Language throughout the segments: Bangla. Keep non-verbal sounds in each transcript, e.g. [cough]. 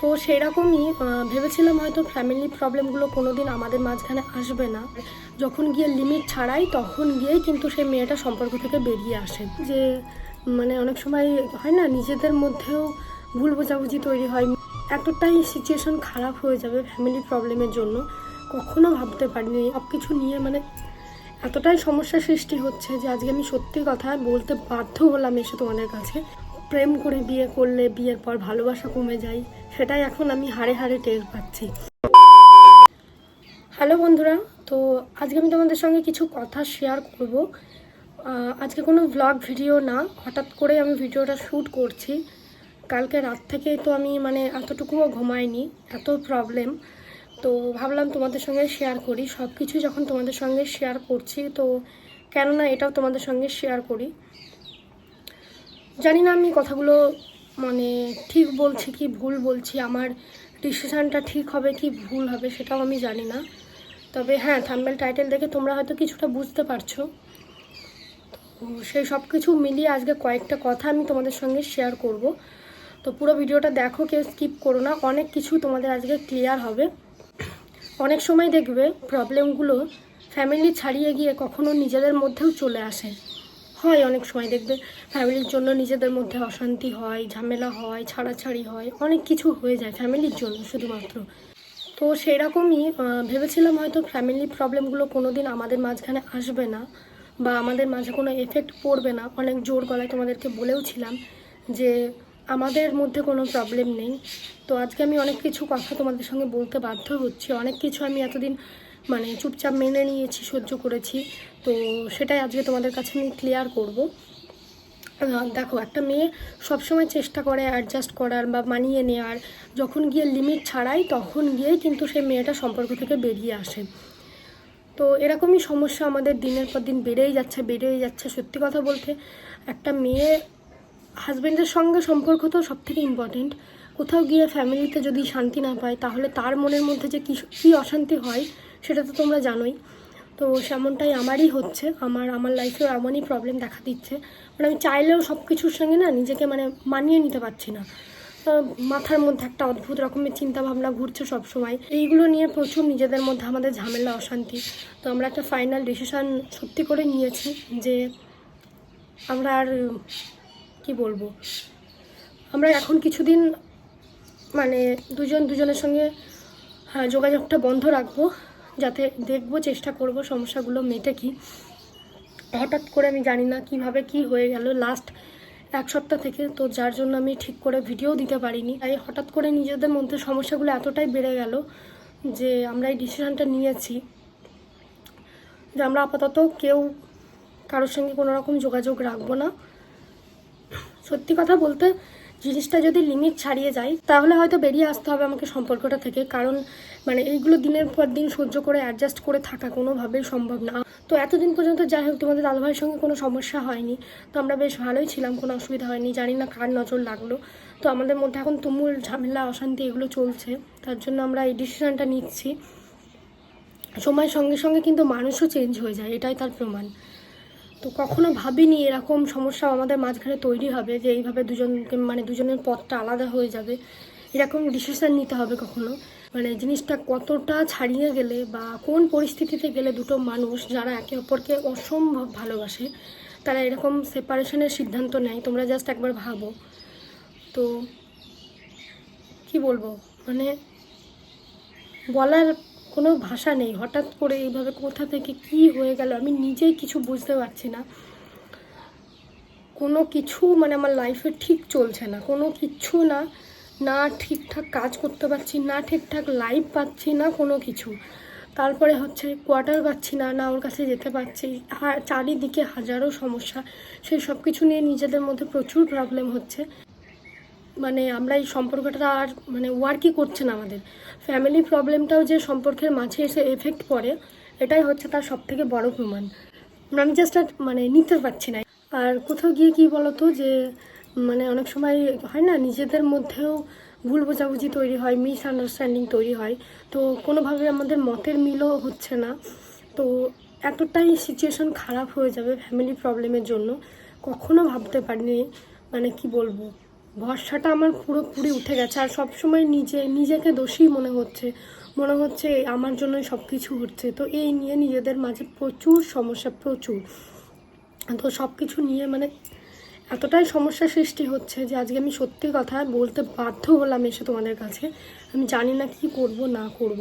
তো সেরকমই আহ, ভেবেছিলাম হয়তো ফ্যামিলি প্রবলেমগুলো কোনো দিন আমাদের মাঝখানে আসবে না। যখন গিয়ে লিমিট ছাড়াই তখন গিয়েই কিন্তু সেই মেয়েটা সম্পর্ক থেকে বেরিয়ে আসে। যে মানে অনেক সময় হয় না নিজেদের মধ্যেও ভুল বোঝাবুঝি তৈরি হয়। এতটাই সিচুয়েশন খারাপ হয়ে যাবে ফ্যামিলি প্রবলেমের জন্য। কখনো ভাবতে পারিনি। সব কিছু নিয়ে মানে এতটাই সমস্যা সৃষ্টি হচ্ছে যে আজকে আমি সত্যি কথা বলতে বাধ্য হলাম এসে তোমাদের কাছে। প্রেম করে বিয়ে করলে বিয়ের পর ভালোবাসা কমে যায়, সেটাই এখন আমি হাড়ে হাড়ে টের পাচ্ছি। হ্যালো বন্ধুরা, তো আজকে আমি তোমাদের সঙ্গে কিছু কথা শেয়ার করব। আজকে কোনো ব্লগ ভিডিও না, হঠাৎ করে আমি ভিডিওটা শ্যুট করছি। কালকে রাত থেকেই তো আমি মানে এতটুকুও ঘুমাইনি, এত প্রবলেম তো ভাবলাম তোমাদের সঙ্গে শেয়ার করি সব কিছু যখন তোমাদের সঙ্গে শেয়ার করছি, তো কেননা এটাও তোমাদের সঙ্গে শেয়ার করি। জানি না আমি কথাগুলো মানে ঠিক বলছি কি ভুল বলছি, আমার ডিসিশানটা ঠিক হবে কি ভুল হবে সেটাও আমি জানি না। তবে হ্যাঁ থাম্বেল টাইটেল দেখে তোমরা হয়তো কিছুটা বুঝতে পারছ। সেই সব কিছু মিলিয়ে আজকে কয়েকটা কথা আমি তোমাদের সঙ্গে শেয়ার করব। তো পুরো ভিডিওটা দেখো, কেউ স্কিপ করো না। অনেক কিছু তোমাদের আজকে ক্লিয়ার হবে। অনেক সময় দেখবে প্রবলেমগুলো ফ্যামিলি ছাড়িয়ে গিয়ে কখনো নিজেদের মধ্যেও চলে আসে। হয় অনেক সময়, দেখবে ফ্যামিলির জন্য নিজেদের মধ্যে অশান্তি হয়, ঝামেলা হয়, ছাড়াছাড়ি হয়, অনেক কিছু হয়ে যায় ফ্যামিলির জন্য শুধুমাত্র। তো সেরকমই ভেবেছিলাম হয়তো ফ্যামিলি প্রবলেমগুলো কোনো দিন আমাদের মাঝখানে আসবে না বা আমাদের মাঝে কোনো এফেক্ট পড়বে না। অনেক জোর গলায় তোমাদেরকে বলেওছিলাম যে আমাদের মধ্যে কোনো প্রবলেম নেই। তো আজকে আমি অনেক কিছু কথা তোমাদের সঙ্গে বলতে বাধ্য হচ্ছি। অনেক কিছু আমি এতদিন মানে চুপচাপ মেনে নিয়েছি, সহ্য করেছি। তো সেটাই আজকে তোমাদের কাছে আমি ক্লিয়ার করব। দেখো, একটা মেয়ে সবসময় চেষ্টা করে অ্যাডজাস্ট করার বা মানিয়ে নেওয়ার যখন গিয়ে লিমিট ছাড়াই, তখন গিয়েই কিন্তু সেই মেয়েটা সম্পর্ক থেকে বেরিয়ে আসে। তো এরকমই সমস্যা আমাদের দিনের পর দিন বেড়েই যাচ্ছে বেড়েই যাচ্ছে। সত্যি কথা বলতে, একটা মেয়ে হাজব্যান্ডের সঙ্গে সম্পর্ক তো সব থেকে ইম্পর্টেন্ট কোথাও গিয়ে ফ্যামিলিতে যদি শান্তি না পায়, তাহলে তার মনের মধ্যে যে কী কী অশান্তি হয়, সেটা তো তোমরা জানোই। তো সেমনটাই আমারই হচ্ছে। আমার আমার লাইফেও এমনই প্রবলেম দেখা দিচ্ছে। মানে আমি চাইলেও সব কিছুর সঙ্গে না নিজেকে মানে মানিয়ে নিতে পারছি না। মাথার মধ্যে একটা অদ্ভুত রকমের চিন্তা ভাবনা ঘুরছে সব সময় এইগুলো নিয়ে প্রচুর নিজেদের মধ্যে আমাদের ঝামেলা, অশান্তি। তো আমরা একটা ফাইনাল ডিসিশান সত্যি করে নিয়েছি যে আমরা আর কি বলব? আমরা এখন কিছুদিন মানে দুজন দুজনের সঙ্গে হ্যাঁ যোগাযোগটা বন্ধ রাখব, যাতে দেখব, চেষ্টা করব সমস্যাগুলো মেটে কি। হঠাৎ করে আমি জানি না কীভাবে কি হয়ে গেল। লাস্ট এক সপ্তাহ থেকে তো যার জন্য আমি ঠিক করে ভিডিও দিতে পারিনি। তাই হঠাৎ করে নিজেদের মধ্যে সমস্যাগুলো এতটাই বেড়ে গেল যে আমরা এই ডিসিশানটা নিয়েছি। যে আমরা আপাতত কেউ কারোর সঙ্গে কোনো রকম যোগাযোগ রাখব না। সত্যি কথা বলতে জিনিসটা যদি লিমিট ছাড়িয়ে যায়, তাহলে হয়তো বেরিয়ে আসতে হবে আমাকে সম্পর্কটা থেকে। কারণ মানে এইগুলো দিনের পর দিন সহ্য করে অ্যাডজাস্ট করে থাকা কোনোভাবেই সম্ভব না। তো এতদিন পর্যন্ত যাই হোক, তোমাদের দাদাভাইয়ের সঙ্গে কোনো সমস্যা হয়নি। তো আমরা বেশ ভালোই ছিলাম, কোনো অসুবিধা হয়নি। জানি না কার নজর লাগল। তো আমাদের মধ্যে এখন তুমুল ঝামেলা, অশান্তি এগুলো চলছে। তার জন্য আমরা এই ডিসিশানটা নিচ্ছি। সময়ের সঙ্গে সঙ্গে কিন্তু মানুষও চেঞ্জ হয়ে যায়, এটাই তার প্রমাণ। তো কখনো ভাবিনি এরকম সমস্যা আমাদের মাঝখানে তৈরি হবে যে এইভাবে দুজনকে মানে দুজনের পথটা আলাদা হয়ে যাবে। এরকম ডিসিশন নিতে হবে কখনো। মানে জিনিসটা কতটা ছাড়িয়ে গেলে বা কোন পরিস্থিতিতে গেলে দুটো মানুষ যারা একে অপরকে অসম্ভব ভালোবাসে, তারা এরকম সেপারেশনের সিদ্ধান্ত নেয়, তোমরা জাস্ট একবার ভাবো। তো কি বলব? মানে বলার কোনো ভাষা নেই। হঠাৎ করে এইভাবে কোথা থেকে কি হয়ে গেল আমি নিজেই কিছু বুঝতে পারছি না। কোনো কিছু মানে আমার লাইফে ঠিক চলছে না। কোনো কিছু না না ঠিকঠাক কাজ করতে পারছি, না ঠিকঠাক লাইফ পাচ্ছি না কোনো কিছু। তারপরে হচ্ছে কোয়ার্টার পাচ্ছি না না ওর কাছে যেতে পারছি। চারিদিকে হাজারো সমস্যা। সেই সব কিছু নিয়ে নিজেদের মধ্যে প্রচুর প্রবলেম হচ্ছে। মানে আমরা এই সম্পর্কটা আর মানে ওয়ার্কই করছে না আমাদের। ফ্যামিলি প্রবলেমটাও যে সম্পর্কের মাঝে এসে এফেক্ট পড়ে, এটাই হচ্ছে তার সব থেকে বড় প্রমাণ। আমি জাস্ট আর মানে নিতে পারছি না। আর কোথাও গিয়ে কি বলতো যে মানে অনেক সময় হয় না, নিজেদের মধ্যেও ভুল বোঝাবুঝি তৈরি হয় মিস আন্ডারস্ট্যান্ডিং তৈরি হয়। তো কোনোভাবে আমাদের মতের মিলও হচ্ছে না। তো এতটাই সিচুয়েশন খারাপ হয়ে যাবে ফ্যামিলি প্রবলেমের জন্য। কখনো ভাবতে পারিনি মানে কি বলব? ভরসাটা আমার পুরোপুরি উঠে গেছে। আর সবসময় নিজে, নিজেকে দোষী মনে হচ্ছে। মনে হচ্ছে আমার জন্যই সব কিছু হচ্ছে। তো এই নিয়ে নিজেদের মাঝে প্রচুর সমস্যা, প্রচুর। তো সব কিছু নিয়ে মানে এতটাই সমস্যা সৃষ্টি হচ্ছে যে আজকে আমি সত্যি কথা বলতে বাধ্য হলাম এসে তোমাদের কাছে। আমি জানি না কি করব, না করব।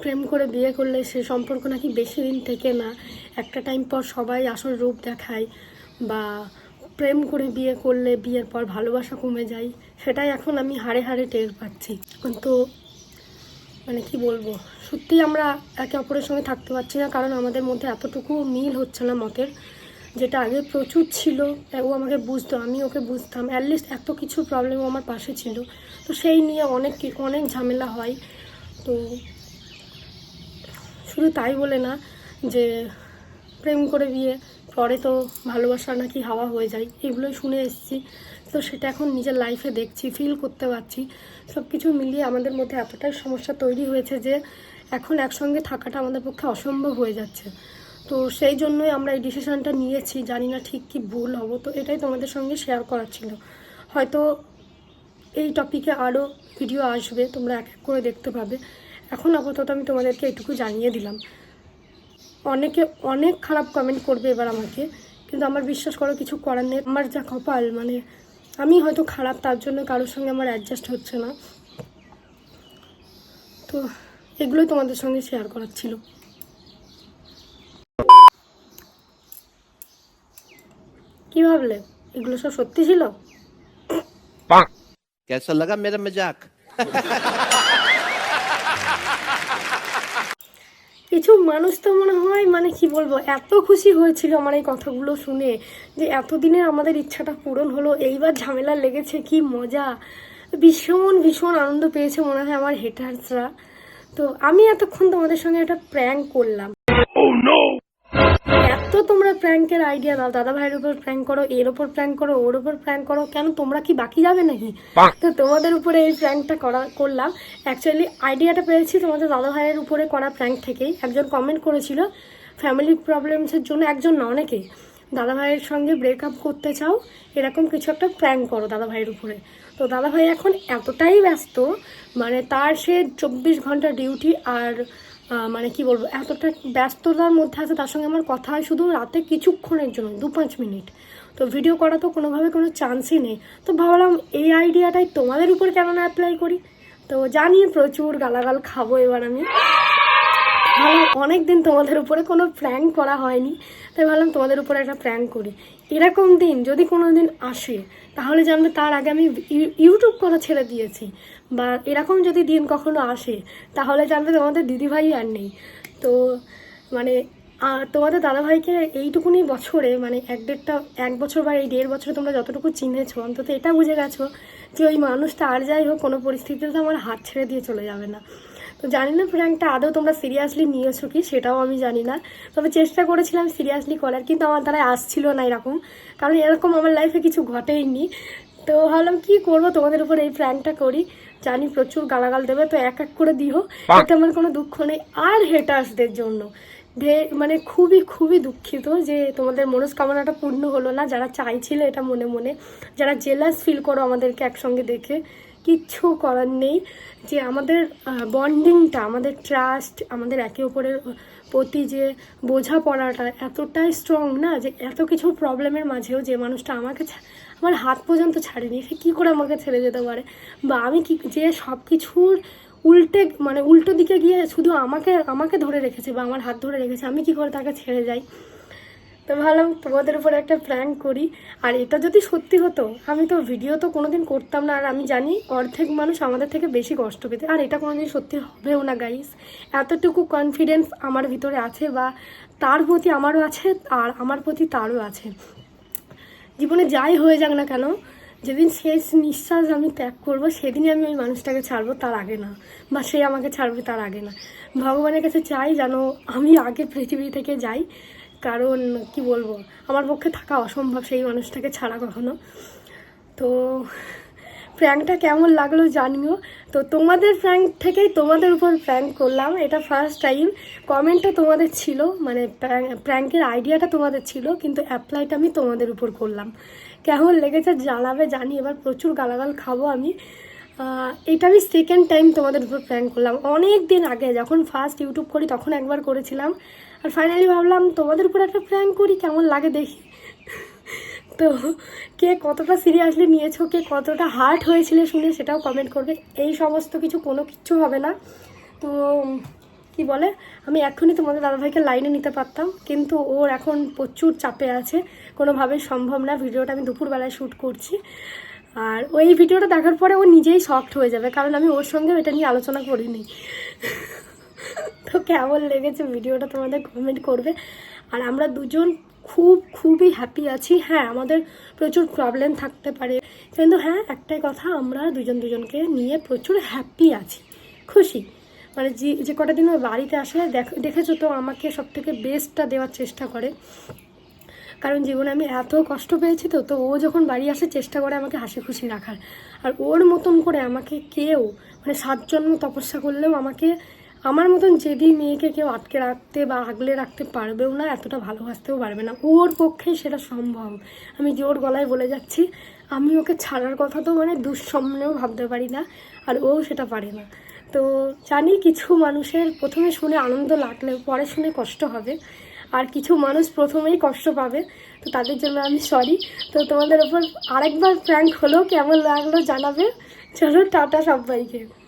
প্রেম করে বিয়ে করলে সে সম্পর্ক নাকি বেশি দিন থেকে না। একটা টাইম পর সবাই আসল রূপ দেখায় বা প্রেম করে বিয়ে করলে বিয়ের পর ভালোবাসা কমে যায়, সেটাই এখন আমি হাড়ে হাড়ে টের পাচ্ছি। তো মানে কি বলব সত্যি আমরা একে অপরের সঙ্গে থাকতে পারছি না, কারণ আমাদের মধ্যে এতটুকু মিল হচ্ছে না মতের, যেটা আগে প্রচুর ছিল, ও আমাকে বুঝতো, আমি ওকে বুঝতাম অ্যাটলিস্ট এত কিছু প্রবলেম আমার পাশে ছিল। তো সেই নিয়ে অনেক অনেক ঝামেলা হয়। তো শুধু তাই বলে না যে, প্রেম করে বিয়ে পরে তো ভালোবাসা নাকি হাওয়া হয়ে যায়, এগুলোই শুনে এসেছি। তো সেটা এখন নিজের লাইফে দেখছি ফিল করতে পারছি। সব কিছু মিলিয়ে আমাদের মধ্যে এতটাই সমস্যা তৈরি হয়েছে যে এখন একসঙ্গে থাকাটা আমাদের পক্ষে অসম্ভব হয়ে যাচ্ছে। তো সেই জন্যই আমরা এই ডিসিশানটা নিয়েছি, জানি না ঠিক কি ভুল হব, তো এটাই তোমাদের সঙ্গে শেয়ার করার ছিল। হয়তো এই টপিকে আরও ভিডিও আসবে, তোমরা এক এক করে দেখতে পাবে। এখন আপাতত আমি তোমাদেরকে এটুকু জানিয়ে দিলাম। অনেকে অনেক খারাপ কমেন্ট করবে এবার আমাকে কিন্তু আমার বিশ্বাস করো কিছু করার নেই আমার যা কপাল মানে আমি হয়তো খারাপ তার জন্য কারোর সঙ্গে আমার অ্যাডজাস্ট হচ্ছে না তো এগুলোই তোমাদের সঙ্গে শেয়ার করার ছিল কি ভাবলে এগুলো সব সত্যি ছিল कैसा लगा मेरा मजाक [laughs] কিছু মানুষ তো মনে হয় মানে কি বলব, এত খুশি হয়েছিল আমার এই কথাগুলো শুনে যে এতদিনে আমাদের ইচ্ছাটা পূরণ হলো। এইবার ঝামেলা লেগেছে, কি মজা। ভীষণ ভীষণ আনন্দ পেয়েছে মনে হয় আমার হেটার্সরা তো আমি এতক্ষণ তোমাদের সঙ্গে একটা প্র্যাঙ্ক করলাম। প্র্যাঙ্কের আইডিয়া দাও। দাদা ভাইয়ের উপর প্র্যাঙ্ক করো এর উপর প্র্যাঙ্ক করো ওর উপর প্র্যাঙ্ক করো কেন তোমরা কি বাকি যাবে নাকি? তো তোমাদের উপরে এই প্র্যাঙ্কটা করা করলাম। অ্যাকচুয়ালি আইডিয়াটা পেয়েছি তোমাদের দাদা ভাইয়ের উপরে করা প্র্যাঙ্ক থেকেই। একজন কমেন্ট করেছিল ফ্যামিলি প্রবলেমসের জন্য একজন না অনেকেই দাদা ভাইয়ের সঙ্গে ব্রেকআপ করতে চাও এরকম কিছু একটা প্র্যাঙ্ক করো দাদা ভাইয়ের উপরে। তো দাদা ভাই এখন এতটাই ব্যস্ত মানে তার সে চব্বিশ ঘণ্টা ডিউটি আর মানে কি বলব, এতটা ব্যস্ততার মধ্যে আছে, তার সঙ্গে আমার কথা হয় শুধু রাতে কিছুক্ষণের জন্য, দু পাঁচ মিনিট। তো ভিডিও করা তো কোনোভাবে কোনো চান্সই নেই। তো ভাবলাম এই আইডিয়াটাই তোমাদের উপর কেন অ্যাপ্লাই করি। তো জানি প্রচুর গালাগাল খাব এবার আমি। ভাবলাম অনেক দিন তোমাদের উপরে কোনো প্র্যাঙ্ক করা হয়নি তাই ভাবলাম তোমাদের উপরে একটা প্র্যাঙ্ক করি। এরকম দিন যদি কোনো দিন আসে তাহলে জানবে তার আগে আমি ইউ- ইউটিউব করা ছেড়ে দিয়েছি। বা এরকম যদি দিন কখনো আসে তাহলে জানবে তোমাদের দিদিভাই আর নেই। তো মানে আহ, তোমাদের দাদাভাইকে এইটুকুনি বছরে মানে এক দেড়টা এক বছর বা এই দেড় বছরে তোমরা যতটুকু চিনেছো অন্তত এটা বুঝে গেছো যে ওই মানুষটা আর যাই হোক কোনো পরিস্থিতিতে আমার হাত ছেড়ে দিয়ে চলে যাবে না। তো জানি না প্র্যাঙ্কটা আদৌ তোমরা সিরিয়াসলি নিয়েছো কি সেটাও আমি জানি না। তবে চেষ্টা করেছিলাম সিরিয়াসলি করার কিন্তু আমার দ্বারা আসছিল না এরকম। কারণ এরকম আমার লাইফে কিছু ঘটেইনি। তো ভাবলাম কি করব তোমাদের উপর এই প্র্যাঙ্কটা করি। জানি প্রচুর গালাগাল দেবে তো এক এক করে দিও। এতে আমার কোনো দুঃখ নেই। আর হেটার্সদের জন্য। মানে খুবই খুবই দুঃখিত যে তোমাদের মনস্কামনাটা পূর্ণ হলো না। যারা চাইছিল এটা মনে মনে যারা জেলাস ফিল করো আমাদেরকে একসঙ্গে দেখে কিচ্ছু করার নেই। যে আমাদের বন্ডিংটা আমাদের ট্রাস্ট আমাদের একে অপরের প্রতি যে বোঝাপড়াটা এতটাই স্ট্রং না যে এত কিছু প্রবলেমের মাঝেও যে মানুষটা আমাকে আমার হাত পর্যন্ত ছাড়েনি। সে কী করে আমাকে ছেড়ে যেতে পারে? বা আমি কি, যে সব কিছুর উল্টে মানে উল্টো দিকে গিয়ে শুধু আমাকে আমাকে ধরে রেখেছে বা আমার হাত ধরে রেখেছে, আমি কি করে তাকে ছেড়ে যাই? তো ভাবলাম তোমাদের উপর একটা প্র্যাঙ্ক করি। আর এটা যদি সত্যি হতো, আমি তো ভিডিও তো কোনোদিন করতাম না। আর আমি জানি অর্ধেক মানুষ আমাদের থেকে বেশি কষ্ট পেতে আর এটা কোনোদিন সত্যি হবেও না গাইস এতটুকু কনফিডেন্স আমার ভিতরে আছে বা তার প্রতি আমারও আছে, আর আমার প্রতি তারও আছে। জীবনে যাই হয়ে যাক না কেন, যেদিন শেষ নিঃশ্বাস আমি ত্যাগ করব, সেদিনই আমি ওই মানুষটাকে ছাড়বো তার আগে না। বা সে আমাকে ছাড়বে তার আগে না। ভগবানের কাছে চাই যেন আমি আগে পৃথিবী থেকে যাই। কারণ, কি বলব, আমার পক্ষে থাকা অসম্ভব সেই মানুষটাকে ছাড়া কখনো। তো প্র্যাঙ্কটা কেমন লাগল জানিও। তো তোমাদের প্র্যাঙ্ক থেকেই তোমাদের উপর প্র্যাঙ্ক করলাম। এটা ফার্স্ট টাইম কমেন্টটা তোমাদের ছিল মানে প্র্যাঙ্কের আইডিয়াটা তোমাদের ছিল, কিন্তু অ্যাপ্লাইটা আমি তোমাদের উপর করলাম। কেমন লেগেছে জানাবে জানি, এবার প্রচুর গালাগাল খাব আমি। এটা আমি সেকেন্ড টাইম তোমাদের উপর প্র্যাঙ্ক করলাম। অনেক দিন আগে যখন ফার্স্ট ইউটিউব করি, তখন একবার করেছিলাম। আর ফাইনালি ভাবলাম, তোমাদের উপর একটা প্র্যাঙ্ক করি, কেমন লাগে দেখি? তো কে কতটা সিরিয়াসলি নিয়েছো, কে কতটা হার্ট হয়েছিল শুনে সেটাও কমেন্ট করবে। এই সমস্ত কিছু কোনো কিচ্ছু হবে না। তো কি বলে, আমি এখনই তোমাদের দাদাভাইকে লাইনে নিতে পারতাম, কিন্তু ওর এখন প্রচুর চাপে আছে। কোনোভাবেই সম্ভব না, ভিডিওটা আমি দুপুরবেলায় শ্যুট করছি। আর ওই ভিডিওটা দেখার পরে ও নিজেই শক্ট হয়ে যাবে, কারণ আমি ওর সঙ্গে এটা নিয়ে আলোচনা করিনি। তো কেমন লেগেছে ভিডিওটা তোমাদের কমেন্ট করবে। আর আমরা দুজন খুব, খুবই হ্যাপি আছি। হ্যাঁ আমাদের প্রচুর প্রবলেম থাকতে পারে। কিন্তু হ্যাঁ একটাই কথা, আমরা দুজন দুজনকে নিয়ে প্রচুর হ্যাপি আছি। খুশি। মানে যে যে কটা দিন বাড়িতে আসলে দেখ, দেখেছ তো আমাকে সব থেকে বেস্টটা দেওয়ার চেষ্টা করে। কারণ জীবনে আমি এত কষ্ট পেয়েছি তো তো ও যখন বাড়ি আসে চেষ্টা করে আমাকে হাসি খুশি রাখার। আর ওর মতন করে আমাকে কেউ মানে সাত জন্ম তপস্যা করলেও আমাকে, আমার মতন যেদি মেয়েকে কেউ আটকে রাখতে বা আগলে রাখতে পারবেও না, এতটা ভালোবাসতেও পারবে না। ওর পক্ষে সেটা সম্ভব। আমি জোর গলায় বলে যাচ্ছি, আমি ওকে ছাড়ার কথা তো মানে দুঃস্বপ্নেও ভাবতে পারি না, আর ও সেটা পারে না। তো জানি কিছু মানুষের প্রথমে শুনে আনন্দ লাগলে, পরে শুনে কষ্ট হবে। আর কিছু মানুষ প্রথমেই কষ্ট পাবে, তো তাদের জন্য আমি সরি তো তোমাদের ওপর আরেকবার প্র্যাঙ্ক হলো, কেমন লাগল জানাবে? চলো, টাটা সবাইকে।